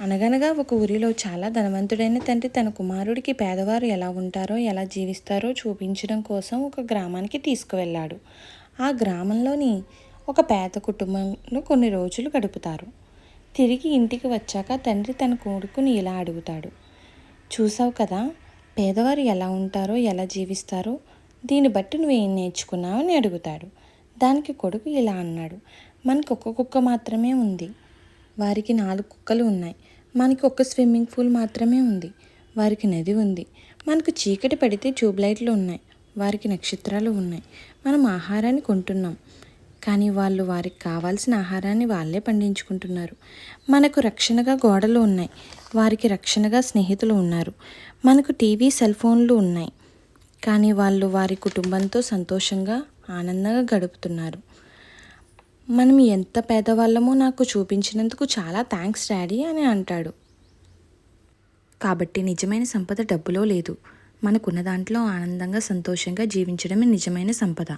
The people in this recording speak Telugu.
అనగనగా ఒక ఊరిలో చాలా ధనవంతుడైన తండ్రి తన కుమారుడికి పేదవారు ఎలా ఉంటారో ఎలా జీవిస్తారో చూపించడం కోసం ఒక గ్రామానికి తీసుకువెళ్ళాడు. ఆ గ్రామంలోని ఒక పేద కుటుంబంలో కొన్ని రోజులు గడుపుతారు. తిరిగి ఇంటికి వచ్చాక తండ్రి తన కొడుకుని ఇలా అడుగుతాడు. చూసావు కదా పేదవారు ఎలా ఉంటారో ఎలా జీవిస్తారో దీన్ని బట్టి నువ్వేం నేర్చుకున్నావు? అని అడుగుతాడు. దానికి కొడుకు ఇలా అన్నాడు. మనకు ఒక్క కుక్క మాత్రమే ఉంది. వారికి నాలుగు కుక్కలు ఉన్నాయి. మనకి ఒక స్విమ్మింగ్ పూల్ మాత్రమే ఉంది. వారికి నది ఉంది. మనకు చీకటి పడితే ట్యూబ్లైట్లు ఉన్నాయి. వారికి నక్షత్రాలు ఉన్నాయి. మనం ఆహారాన్ని కొంటున్నాం. కానీ వాళ్ళు వారికి కావాల్సిన ఆహారాన్ని వాళ్ళే పండించుకుంటున్నారు. మనకు రక్షణగా గోడలు ఉన్నాయి. వారికి రక్షణగా స్నేహితులు ఉన్నారు. మనకు టీవీ సెల్ ఫోన్లు ఉన్నాయి. కానీ వాళ్ళు వారి కుటుంబంతో సంతోషంగా ఆనందంగా గడుపుతున్నారు. మనం ఎంత పేదవాళ్ళమో నాకు చూపించినందుకు చాలా థ్యాంక్స్ డాడీ అని అంటాడు. కాబట్టి నిజమైన సంపద డబ్బులో లేదు. మనకున్న దాంట్లో ఆనందంగా సంతోషంగా జీవించడమే నిజమైన సంపద.